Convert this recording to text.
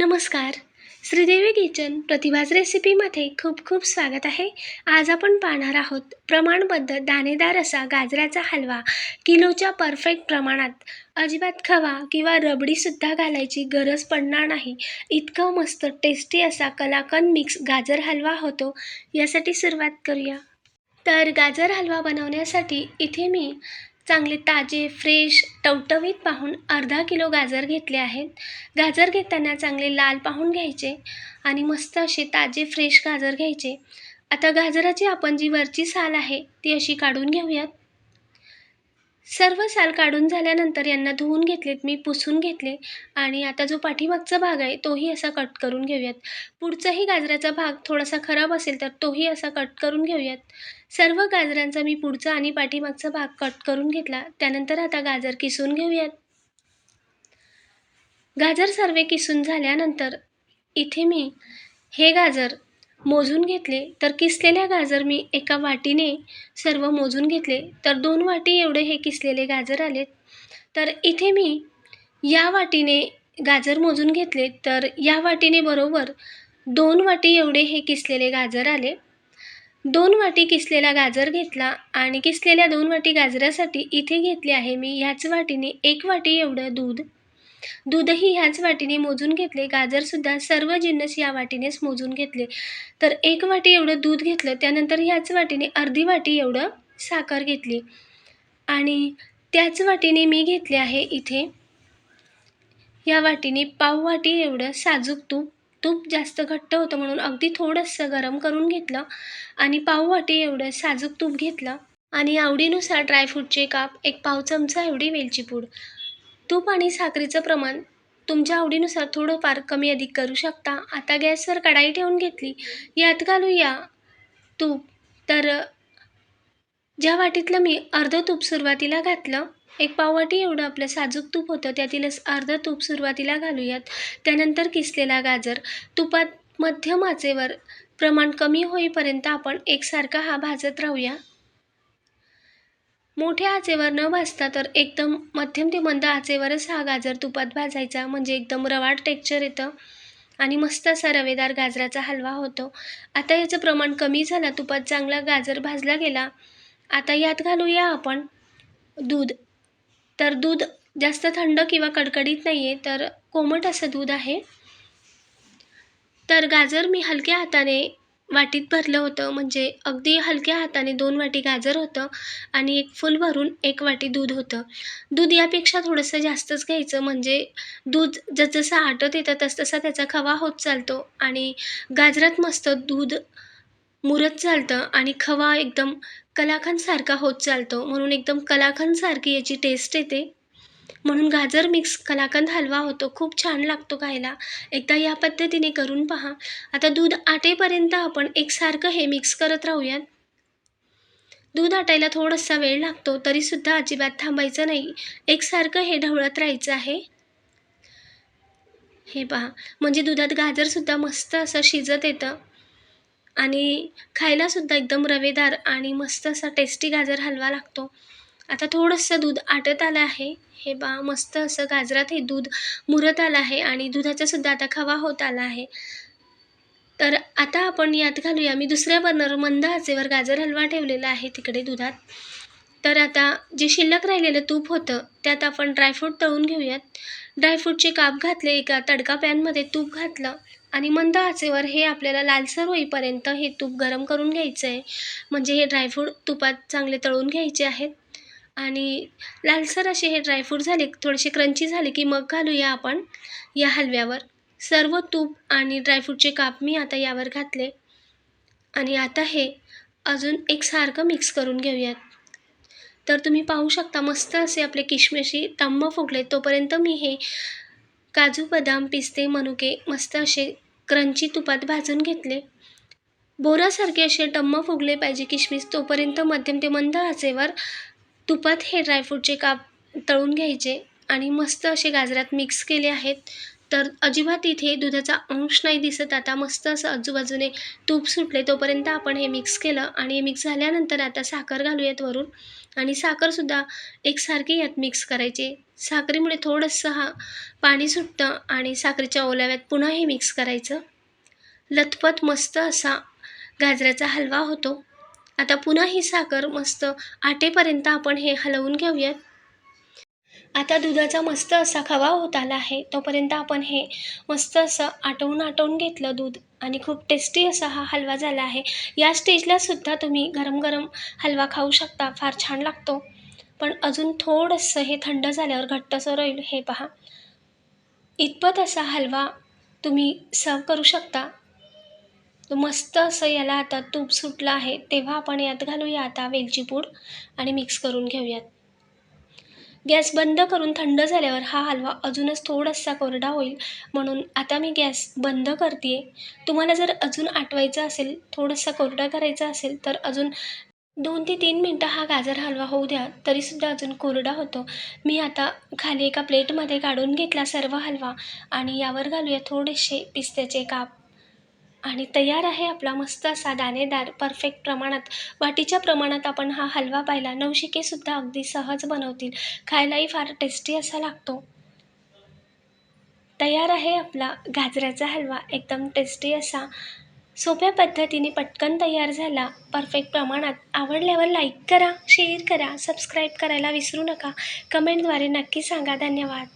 नमस्कार. श्रीदेवी किचन प्रतिभाज रेसिपीमध्ये खूप खूप स्वागत आहे. आज आपण पाहणार आहोत प्रमाणबद्ध दाणेदार असा गाजराचा हलवा. किलोच्या परफेक्ट प्रमाणात अजिबात खवा किंवा रबडीसुद्धा घालायची गरज पडणार नाही. इतकं मस्त टेस्टी असा कलाकंद मिक्स गाजर हलवा होतो. यासाठी सुरुवात करूया. तर गाजर हलवा बनवण्यासाठी इथे मी चांगले ताजे फ्रेश टवटवीत पाहून अर्धा किलो गाजर घेतले आहेत. गाजर घेताना चांगले लाल पाहून घ्यायचे आणि मस्त असे ताजे फ्रेश गाजर घ्यायचे. आता गाजराची आपण जी वरची साल आहे ती अशी काढून घेऊयात. सर्व साल काढून झाल्यानंतर यांना धुवून घेतलेत मी पुसून घेतले आणि आता जो पाठीमागचा भाग आहे तोही असा कट करून घेऊयात. पुढचाही गाजराचा भाग थोडासा खराब असेल तर तोही असा कट करून घेऊयात. सर्व गाजरांचा मी पुढचा आणि पाठीमागचा भाग कट करून घेतला त्यानंतर आता गाजर किसून घेऊयात. गाजर सर्व किसून झाल्यानंतर इथे मी हे गाजर मोजून घेतले तर किसलेल्या गाजर मी एका वाटीने सर्व मोजून घेतले. तर दोन वाटी एवढे हे किसलेले गाजर आलेत तर इथे मी या वाटीने गाजर मोजून घेतले. तर या वाटीने बरोबर दोन वाटी एवढे हे किसलेले गाजर आले. दोन वाटी किसलेला गाजर घेतला आणि किसलेल्या दोन वाटी गाजरासाठी इथे घेतले आहे मी ह्याच वाटीने एक वाटी एवढं दूध दूधही ह्याच वाटीने मोजून घेतले. गाजरसुद्धा सर्व जिन्नस या वाटीनेच मोजून घेतले. तर एक वाटी एवढं दूध घेतलं त्यानंतर ह्याच वाटीने अर्धी वाटी एवढं साखर घेतली. आणि त्याच वाटीने मी घेतले आहे इथे या वाटीने पाव वाटी एवढं साजूक तूप. तूप जास्त घट्ट होतं म्हणून अगदी थोडंसं गरम करून घेतलं आणि पाव वाटी एवढं साजूक तूप घेतलं. आणि आवडीनुसार ड्रायफ्रूटचे काप एक पाव चमचा एवढी वेलची पूड. तूप आणि साखरेचं प्रमाण तुमच्या आवडीनुसार थोडंफार कमी अधिक करू शकता. आता गॅसवर कढाई ठेवून घेतली. यात घालूया तूप. तर ज्या वाटीतलं मी अर्धं तूप सुरुवातीला घातलं एक पाववाटी एवढं आपलं साजूक तूप होतं त्यातीलच अर्धं तूप सुरुवातीला घालूयात. त्यानंतर किसलेला गाजर. तुपात मध्यम आचेवर प्रमाण कमी होईपर्यंत आपण एकसारखा हा भाजत राहूया. मोठ्या आचेवर न भाजता तर एकदम मध्यम ते मंद आचेवरच हा गाजर तुपात भाजायचा म्हणजे एकदम रवाड टेक्चर येतं आणि मस्त असा रवेदार गाजराचा हलवा होतो. आता याचं प्रमाण कमी झालं तुपात चांगला गाजर भाजला गेला. आता यात घालूया आपण दूध. तर दूध जास्त थंड किंवा कडकडीत नाही आहे तर कोमट असं दूध आहे. तर गाजर मी हलक्या हाताने वाटीत भरलं होतं. म्हणजे अगदी हलक्या हाताने दोन वाटी गाजर होतं आणि एक फुल भरून एक वाटी दूध होतं. दूध यापेक्षा थोडंसं जास्तच घ्यायचं. म्हणजे दूध जसजसं आटत येतं तसतसा त्याचा खवा होत चालतो आणि गाजरात मस्त दूध मुरत चालतं आणि खवा एकदम कलाखंडसारखा होत चालतो. म्हणून एकदम कलाखंडसारखी याची टेस्ट येते. म्हणून गाजर मिक्स कलाकंद हलवा होतो. खूप छान लागतो खायला. एकदा या पद्धतीने करून पहा. आता दूध आटेपर्यंत आपण एकसारखं हे मिक्स करत राहूयात. दूध आटायला थोडासा वेळ लागतो तरीसुद्धा अजिबात थांबायचं नाही. एकसारखं हे ढवळत राहायचं आहे. हे पहा. म्हणजे दुधात गाजरसुद्धा मस्त असं शिजत येतं. आणि खायलासुद्धा एकदम रवेदार आणि मस्त असा टेस्टी गाजर हलवा लागतो. आता थोडंसं दूध आटत आलं आहे. हे बा मस्त असं गाजरात हे दूध मुरत आलं आहे आणि दुधाचा सुद्धा आता खवा होत आला आहे. तर आता आपण यात घालूया. मी दुसऱ्या बर्नर मंद आचेवर गाजर हलवा ठेवलेला आहे तिकडे दुधात. तर आता जे शिल्लक राहिलेलं तूप होतं त्यात आपण ड्रायफ्रूट तळून घेऊयात. ड्रायफ्रूटचे काप घातले एका तडका पॅनमध्ये तूप घातलं आणि मंद आचेवर हे आपल्याला लालसर होईपर्यंत हे तूप गरम करून घ्यायचं आहे म्हणजे हे ड्रायफ्रूट तुपात चांगले तळून घ्यायचे आहेत. आणि लालसर असे हे ड्रायफ्रूट झाले थोडेसे क्रंची झाले की मग घालूया आपण या हलव्यावर. सर्व तूप आणि ड्रायफ्रूटचे काप मी आता यावर घातले. आणि आता हे अजून एकसारखं मिक्स करून घेऊयात. तर तुम्ही पाहू शकता मस्त असे आपले किशमिशी टम्म फुगले तोपर्यंत मी हे काजू बदाम पिस्ते मनुके मस्त असे क्रंची तुपात भाजून घेतले. बोरासारखे असे टम्म फुगले पाहिजे किशमिश तोपर्यंत मध्यम ते मंद आचेवर तुपात हे ड्रायफ्रूटचे काप तळून घ्यायचे आणि मस्त असे गाजरात मिक्स केले आहेत. तर अजिबात इथे दुधाचा अंश नाही दिसत. आता मस्त असं आजूबाजूने तूप सुटले तोपर्यंत आपण हे मिक्स केलं आणि हे मिक्स झाल्यानंतर आता साखर घालूयात वरून. आणि साखरसुद्धा एकसारखी यात मिक्स करायची. साखरेमुळे थोडंसं हा पाणी सुटतं आणि साखरेच्या ओलाव्यात पुन्हा हे मिक्स करायचं. लथपथ मस्त असा गाजराचा हलवा होतो. आता पुन्हा ही साखर मस्त आटेपर्यंत आपण हे हलवून घेऊयात. आता दुधाचा मस्त असा खवा होत आला आहे. तोपर्यंत आपण हे मस्त असं आटवून आटवून घेतलं दूध आणि खूप टेस्टी असा हा हलवा झाला आहे. या स्टेजला सुद्धा तुम्ही गरम गरम हलवा खाऊ शकता. फार छान लागतो. पण अजून थोडंसं हे थंड झाल्यावर घट्टसं राहील हे पहा. इतपत असा हलवा तुम्ही सर्व करू शकता. मस्त असं याला आता तूप सुटलं आहे तेव्हा आपण यात घालूया आता वेलची पूड आणि मिक्स करून घेऊयात. गॅस बंद करून थंड झाल्यावर हा हलवा अजूनच थोडासा कोरडा होईल म्हणून आता मी गॅस बंद करते तुम्हाला जर अजून आठवायचं असेल थोडासा कोरडा करायचा असेल तर अजून दोन ते तीन मिनटं हा गाजर हलवा होऊ द्या तरीसुद्धा अजून कोरडा होतो. मी आता खाली एका प्लेटमध्ये काढून घेतला सर्व हलवा आणि यावर घालूया थोडेसे पिस्त्याचे काप. आणि तयार आहे आपला मस्त असा दाणेदार परफेक्ट प्रमाणात. वाटीच्या प्रमाणात आपण हा हलवा पाहिला. नवशिकेसुद्धा अगदी सहज बनवतील. खायलाही फार टेस्टी असा लागतो. तयार आहे आपला गाजराचा हलवा. एकदम टेस्टी असा. सोप्या पद्धतीने पटकन तयार झाला. परफेक्ट प्रमाणात. आवडल्यावर लाईक करा शेअर करा सबस्क्राईब करायला विसरू नका. कमेंटद्वारे नक्की सांगा. धन्यवाद.